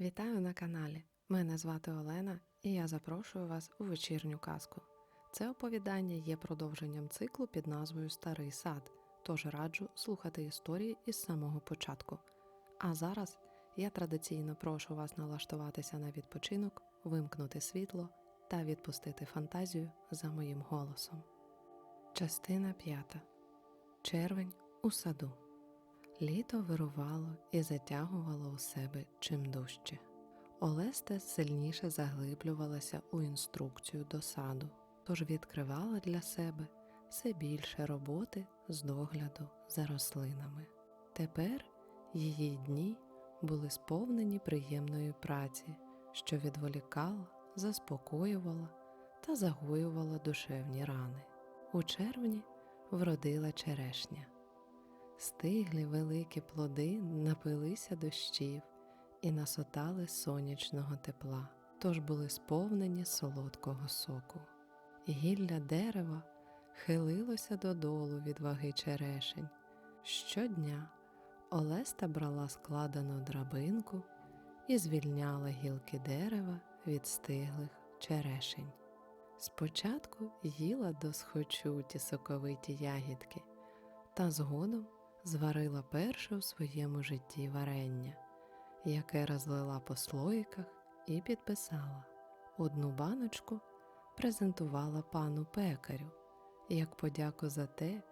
Вітаю на каналі. Мене звати Олена і я запрошую вас у вечірню казку. Це оповідання є продовженням циклу під назвою Старий сад, тож раджу слухати історії із самого початку. А зараз я традиційно прошу вас налаштуватися на відпочинок, вимкнути світло та відпустити фантазію за моїм голосом. Частина п'ята. Червень у саду. Літо вирувало і затягувало у себе чим дужче. Олеста сильніше заглиблювалася у інструкцію до саду, тож відкривала для себе все більше роботи з догляду за рослинами. Тепер її дні були сповнені приємної праці, що відволікала, заспокоювала та загоювала душевні рани. У червні вродила черешня. Стиглі великі плоди напилися дощів і насотали сонячного тепла, тож були сповнені солодкого соку. Гілля дерева хилилося додолу від ваги черешень. Щодня Олеста брала складену драбинку і звільняла гілки дерева від стиглих черешень. Спочатку їла досхочу ті соковиті ягідки, та згодом зварила перше у своєму житті варення, яке розлила по слоїках і підписала. Одну баночку презентувала пану пекарю, як подяку за те,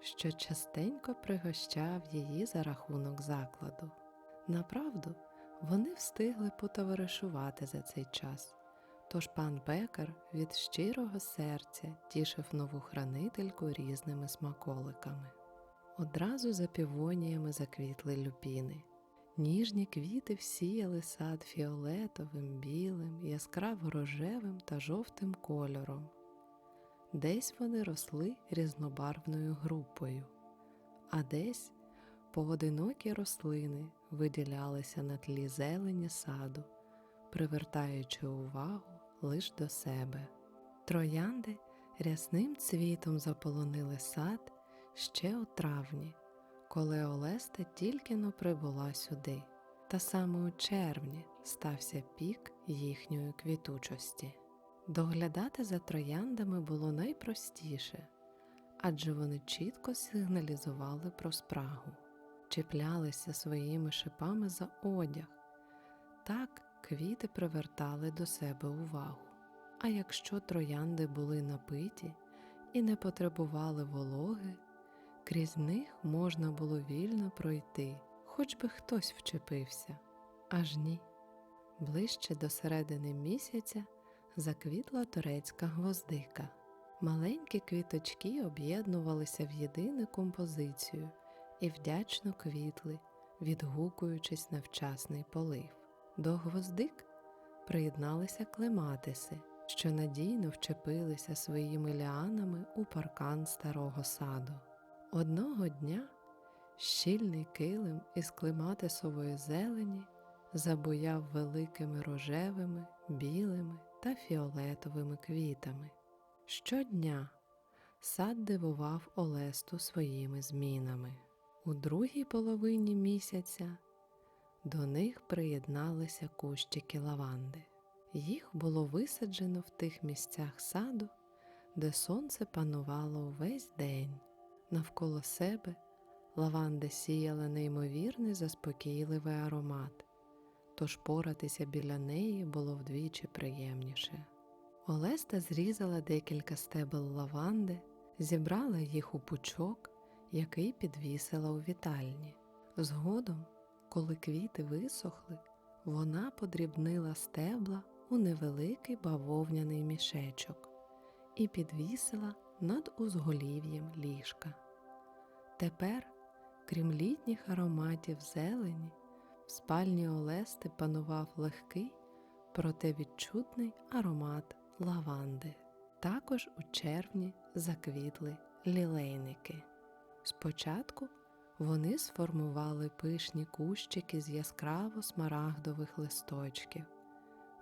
що частенько пригощав її за рахунок закладу. Направду, вони встигли потоваришувати за цей час. Тож пан пекар від щирого серця тішив нову хранительку різними смаколиками. Одразу за півоніями заквітли люпіни. Ніжні квіти всіяли сад фіолетовим, білим, яскраво рожевим та жовтим кольором. Десь вони росли різнобарвною групою, а десь поодинокі рослини виділялися на тлі зелені саду, привертаючи увагу лиш до себе. Троянди рясним цвітом заполонили сад ще у травні, коли Олеста тільки но прибула сюди, та саме у червні стався пік їхньої квітучості. Доглядати за трояндами було найпростіше, адже вони чітко сигналізували про спрагу, чіплялися своїми шипами за одяг. Так квіти привертали до себе увагу. А якщо троянди були напиті і не потребували вологи, крізь них можна було вільно пройти, хоч би хтось вчепився. Аж ні. Ближче до середини місяця заквітла турецька гвоздика. Маленькі квіточки об'єднувалися в єдину композицію і вдячно квітли, відгукуючись на вчасний полив. До гвоздик приєдналися клематиси, що надійно вчепилися своїми ліанами у паркан старого саду. Одного дня щільний килим із клематисової зелені забуяв великими рожевими, білими та фіолетовими квітами. Щодня сад дивував Олесту своїми змінами. У другій половині місяця до них приєдналися кущики лаванди. Їх було висаджено в тих місцях саду, де сонце панувало увесь день. Навколо себе лаванда сіяла неймовірний заспокійливий аромат, тож поратися біля неї було вдвічі приємніше. Олеста зрізала декілька стебел лаванди, зібрала їх у пучок, який підвісила у вітальні. Згодом коли квіти висохли, вона подрібнила стебла у невеликий бавовняний мішечок і підвісила над узголів'ям ліжка. Тепер, крім літніх ароматів зелені, в спальні Олести панував легкий, проте відчутний аромат лаванди. Також у червні заквітли лілейники. Спочатку вони сформували пишні кущики з яскраво смарагдових листочків,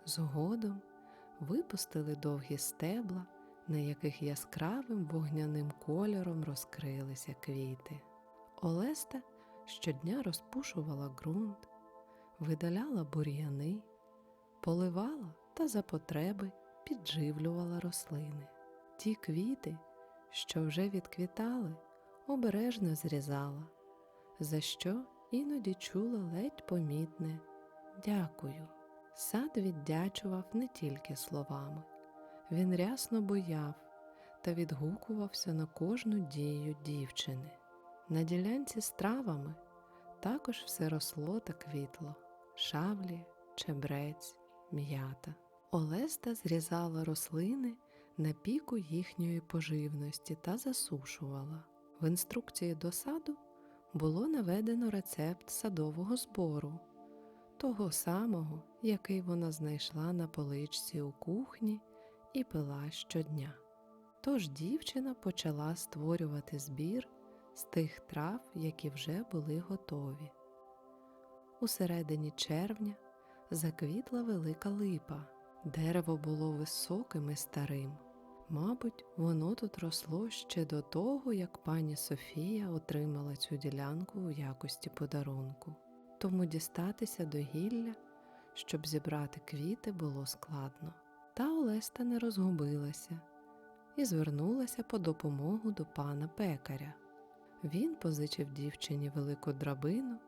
згодом випустили довгі стебла, на яких яскравим вогняним кольором розкрилися квіти. Олеста щодня розпушувала ґрунт, видаляла бур'яни, поливала та за потреби підживлювала рослини. Ті квіти, що вже відквітали, обережно зрізала, за що іноді чула ледь помітне дякую. Сад віддячував не тільки словами, він рясно бояв та відгукувався на кожну дію дівчини. На ділянці з травами також все росло та квітло шавлі, чебрець, м'ята. Олеста зрізала рослини на піку їхньої поживності та засушувала. В інструкції до саду було наведено рецепт садового збору, того самого, який вона знайшла на поличці у кухні і пила щодня. Тож дівчина почала створювати збір з тих трав, які вже були готові. У середині червня заквітла велика липа. Дерево було високим і старим. Мабуть, воно тут росло ще до того, як пані Софія отримала цю ділянку у якості подарунку. Тому дістатися до гілля, щоб зібрати квіти, було складно. Та Олеста не розгубилася і звернулася по допомогу до пана пекаря. Він позичив дівчині велику драбину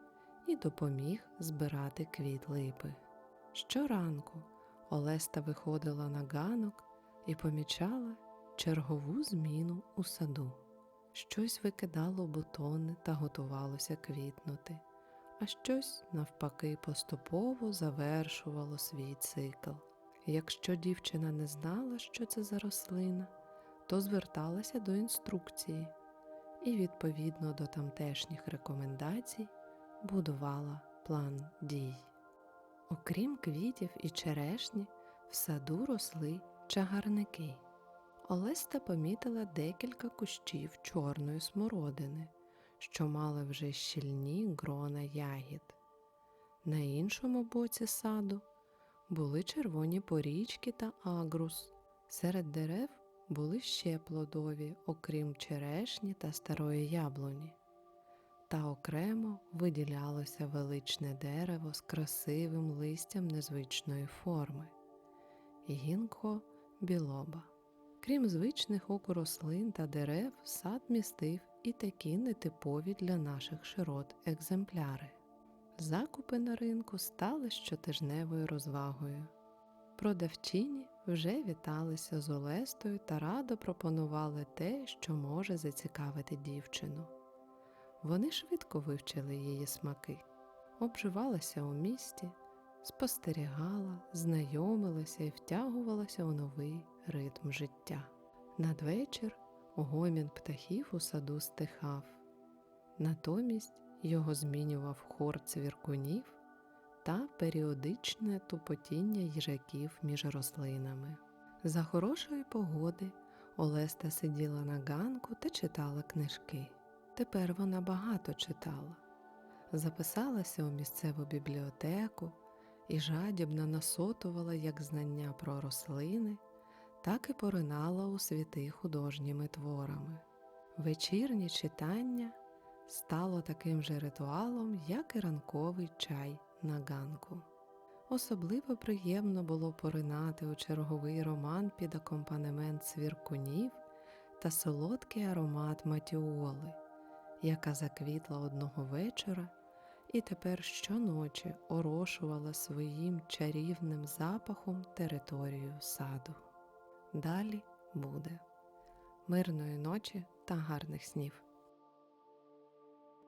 і допоміг збирати квіт липи. Щоранку Олеста виходила на ганок і помічала чергову зміну у саду. Щось викидало бутони та готувалося квітнути, а щось, навпаки, поступово завершувало свій цикл. Якщо дівчина не знала, що це за рослина, то зверталася до інструкції і, відповідно до тамтешніх рекомендацій, будувала план дій. Окрім квітів і черешні, в саду росли чагарники. Олеста помітила декілька кущів чорної смородини, що мали вже щільні грона ягід. На іншому боці саду були червоні порічки та агрус. Серед дерев були ще плодові, окрім черешні та старої яблуні. Та окремо виділялося величне дерево з красивим листям незвичної форми гінко білоба. Крім звичних оку рослин та дерев, сад містив і такі нетипові для наших широт екземпляри. Закупи на ринку стали щотижневою розвагою. Продавчині вже віталися з Олестою та радо пропонували те, що може зацікавити дівчину. Вони швидко вивчили її смаки, обживалася у місті, спостерігала, знайомилася і втягувалася у новий ритм життя. Надвечір гомін птахів у саду стихав, натомість його змінював хор цвіркунів та періодичне тупотіння їжаків між рослинами. За хорошої погоди Олеста сиділа на ганку та читала книжки. Тепер вона багато читала, записалася у місцеву бібліотеку і жадібно насотувала як знання про рослини, так і поринала у світи художніми творами. Вечірнє читання стало таким же ритуалом, як і ранковий чай на ганку. Особливо приємно було поринати у черговий роман під акомпанемент свіркунів та солодкий аромат матіоли, яка заквітла одного вечора і тепер щоночі орошувала своїм чарівним запахом територію саду. Далі буде мирної ночі та гарних снів.